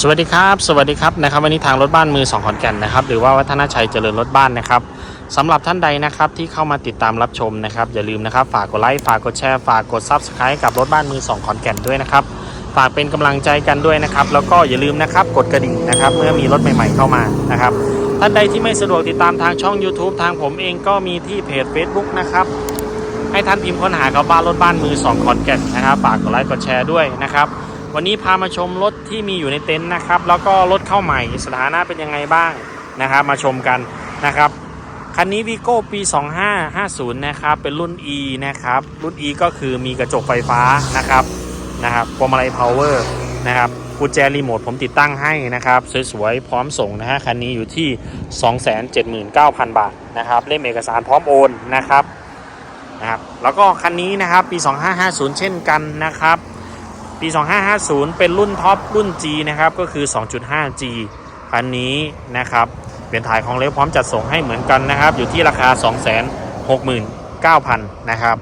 สวัสดีครับสวัสดีครับนะครับวันนี้ทางรถบ้านมือสองขอนแก่นนะครับหรือว่าวัฒนชัยเจริญรถบ้านนะครับสำหรับท่านใดนะครับที่เข้ามาติดตามรับชมนะครับอย่าลืมนะครับฝากกดไลค์ฝากกดแชร์ฝากกดซับสไครต์กับรถบ้านมือสองขอนแก่นด้วยนะครับฝากเป็นกำลังใจกันด้วยนะครับแล้วก็อย่าลืมนะครับกดกระดิ่งนะครับเมื่อมีรถใหม่ ๆเข้ามานะครับท่านใดที่ไม่สะดวกติดตามทางช่อง YouTube ทางผมเองก็มีที่เพจ Facebook นะครับให้ท่านพิมพ์ค้นหากับบ้านรถบ้านมือสองขอนแก่นนะครับฝากกดไลค์กดแชร์ด้วยนะครับ วันนี้พามาชมรถที่มีอยู่ในเต็นท์นะครับ แล้วก็รถเข้าใหม่สถานะเป็นยังไงบ้างนะครับ มาชมกันนะครับคันนี้วีโก้ปี 2550 นะครับ เป็นรุ่น E นะครับ รุ่น E ก็คือมีกระจกไฟฟ้านะครับนะครับพวงมาลัยพาวเวอร์นะครับกุญแจรีโมทผมติดตั้งให้นะครับ สวยๆ พร้อมส่งนะฮะคันนี้อยู่ที่ 279,000 บาทนะครับเล่มเอกสารพร้อมโอนนะครับนะครับ แล้วก็คันนี้นะครับปี 2550 เช่นกันนะครับ ปี 2550 เป็นรุ่นท็อปรุ่น G นะครับ ก็คือ 2.5G คันนี้นะครับ เป็นถ่ายของเล็บพร้อมจัดส่งให้เหมือนกันนะครับ อยู่ที่ราคา 269,000 นะครับ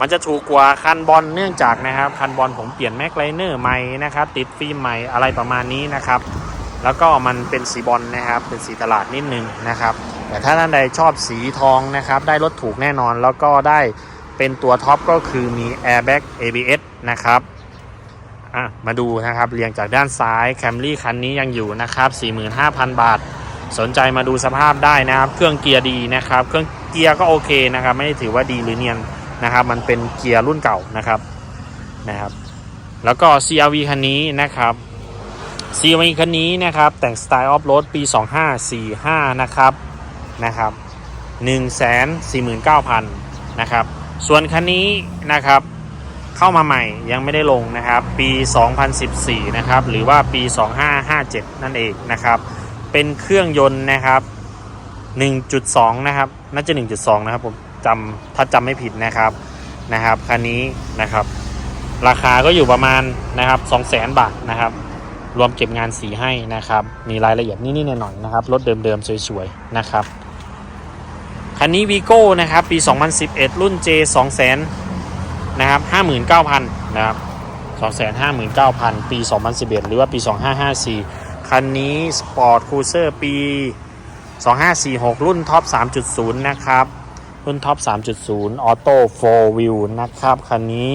มันจะถูกกว่าคันบอลเนื่องจากนะครับ คันบอลผมเปลี่ยนแม็กไลเนอร์ใหม่นะครับ ติดฟิล์มใหม่อะไรประมาณนี้นะครับ แล้วก็มันเป็นสีบอลนะครับ เป็นสีตลาดนิดนึงนะครับ แต่ถ้าท่านใดชอบสีทองนะครับ ได้รถถูกแน่นอน แล้วก็ได้เป็นตัวท็อปก็คือมี Airbag ABS นะครับ อะมาดูนะครับเรียงจากด้านซ้ายแคมรี่คันนี้ยังอยู่นะครับ 45,000 บาท สนใจมาดูสภาพได้นะครับ เครื่องเกียร์ดีนะครับ เครื่องเกียร์ก็โอเคนะครับ ไม่ได้ถือว่าดีหรือเนียนนะครับ มันเป็นเกียร์รุ่นเก่านะครับนะครับ แล้วก็ CRV คันนี้นะครับ CRV คันนี้นะครับ แต่งสไตล์ออฟโรดปี 2545 นะครับนะครับ149,000นะครับ ส่วนคันนี้นะครับ เข้ามาใหม่ยังไม่ได้ลงนะครับ ปี 2014 นะครับ หรือว่าปี 2557 นั่นเองนะครับ เป็นเครื่องยนต์นะครับ 1.2 นะครับ น่าจะ 1.2 นะครับผมจำถ้าจำไม่ผิดนะครับนะครับคันนี้นะครับ ราคาก็อยู่ประมาณนะครับ 200,000 บาทนะครับ รวมเก็บงานสีให้นะครับ มีรายละเอียดนิดๆหน่อยๆนะครับรถเดิมๆสวยๆนะครับคันนี้วีโก้นะครับ ปี 2011 รุ่น J 200,000 นะครับ59,000นะครับ259,000 ปี 2011 หรือว่าปี 2554 คันนี้ Sport Cruiser ปี 2546 รุ่นท็อป 3.0 นะครับ รุ่นท็อป 3.0 Auto 4 Wheel นะครับ คันนี้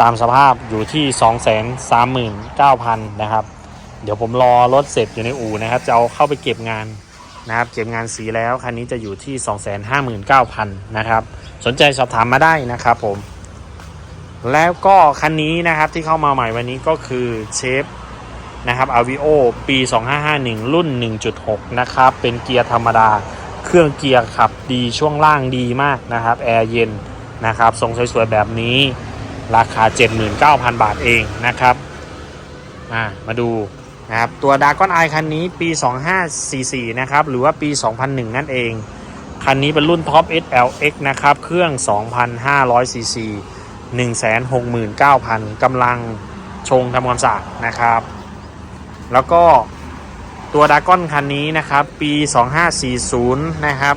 ตามสภาพอยู่ที่ 239,000 นะครับ เดี๋ยวผมรอรถเสร็จอยู่ในอู่นะครับ จะเอาเข้าไปเก็บงานนะครับ เก็บงานสีแล้ว คันนี้จะอยู่ที่ 259,000 นะครับ สนใจสอบถามมาได้นะครับผม แล้วก็คันนี้นะครับที่เข้ามาใหม่วันนี้ก็คือเชฟนะครับ Avio ปี 2551 รุ่น 1.6 นะครับ เป็นเกียร์ธรรมดา เครื่องเกียร์ขับดีช่วงล่างดีมากนะครับ แอร์เย็นนะครับทรงสวยๆแบบนี้ ราคา 79,000 บาทเองนะครับามาดูนะครับตัวดากอนไอคันนี้ปี 2544 นะครับ หรือว่าปี 2001 นั่นเอง คันนี้เป็นรุ่นท็อป SLX นะครับ เครื่อง 2,500ซีซี 169,000กำลังชงทำความสะอาดนะครับ แล้วก็ตัวดากอนคันนี้นะครับ ปี 2540 นะครับ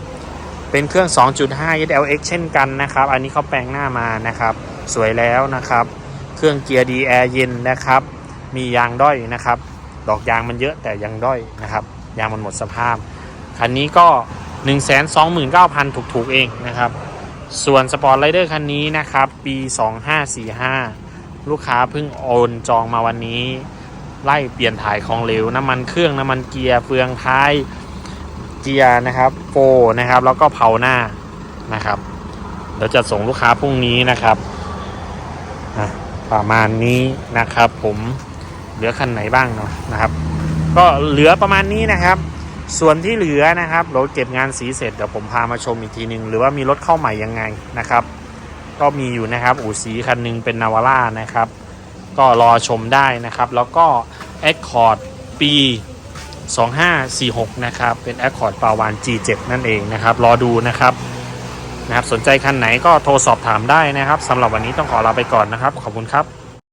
เป็นเครื่อง 2.5 SLX เช่นกันนะครับ อันนี้เขาแปลงหน้ามานะครับ สวยแล้วนะครับ เครื่องเกียร์ดีแอร์เย็นนะครับ มียางด้อยนะครับ ดอกยางมันเยอะแต่ยังด้อยนะครับ ยางมันหมดสภาพ คันนี้ก็ 129,000 ถูกๆ เองนะครับ ส่วนสปอร์ตไรเดอร์คันนี้นะครับ ปี 2545 ลูกค้าเพิ่งโอนจองมาวันนี้ ไล่เปลี่ยนถ่ายของเหลว น้ำมันเครื่อง น้ำมันเกียร์ เฟืองท้าย เกียร์นะครับโฟนะครับ แล้วก็เผาหน้านะครับ เดี๋ยวจะส่งลูกค้าพรุ่งนี้นะครับประมาณนี้นะครับ ผมเหลือคันไหนบ้างเนาะนะครับ ก็เหลือประมาณนี้นะครับ ส่วนที่เหลือนะครับเราเก็บงานสีเสร็จเดี๋ยวผมพามาชมอีกทีหนึ่งหรือว่ามีรถเข้าใหม่ยังไงนะครับ ก็มีอยู่นะครับอู่สีคันหนึงเป็นนาวาร่านะครับ ก็รอชมได้นะครับ แล้วก็ Accord ปี 2546 นะครับ เป็น Accord ปาวาน G7 นั่นเองนะครับ รอดูนะครับนะครับ สนใจคันไหนก็โทรสอบถามได้นะครับสำหรับวันนี้ต้องขอลาไปก่อนนะครับ ขอบคุณครับ